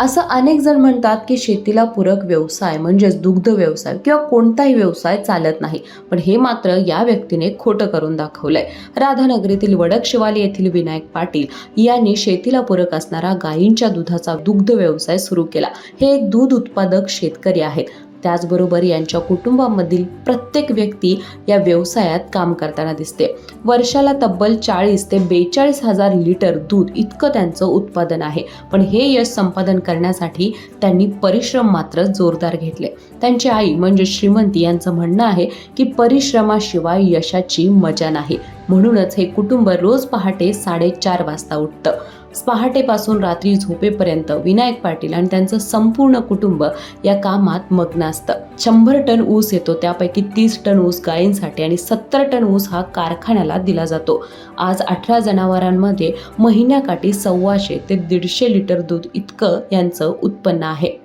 असं अनेक जण म्हणतात की शेतीला पूरक व्यवसाय म्हणजेच दुग्ध व्यवसाय किंवा कोणताही व्यवसाय चालत नाही. पण हे मात्र या व्यक्तीने खोटं करून दाखवलंय. राधानगरीतील वडक शिवाली येथील विनायक पाटील यांनी शेतीला पूरक असणारा गायींच्या दुधाचा दुग्ध व्यवसाय सुरू केला. हे एक दूध उत्पादक शेतकरी आहेत. त्याचबरोबर यांच्या कुटुंबामधील प्रत्येक व्यक्ती या व्यवसायात काम करताना दिसते. वर्षाला तब्बल चाळीस ते बेचाळीस हजार लिटर दूध इतकं त्यांचं उत्पादन आहे. पण हे यश संपादन करण्यासाठी त्यांनी परिश्रम मात्र जोरदार घेतले. त्यांची आई म्हणजे श्रीमंती यांचं म्हणणं आहे की परिश्रमाशिवाय यशाची मजा नाही. म्हणूनच हे कुटुंब रोज पहाटे साडेचार वाजता उठतं. पहाटेपासून रात्री झोपेपर्यंत विनायक पाटील आणि त्यांचं संपूर्ण कुटुंब या कामात मग्न असतं. शंभर टन ऊस येतो त्यापैकी तीस टन ऊस गायींसाठी आणि सत्तर टन ऊस हा कारखान्याला दिला जातो. आज अठरा जनावरांमध्ये महिन्याकाठी सव्वाशे ते दीडशे लिटर दूध इतकं यांचं उत्पन्न आहे.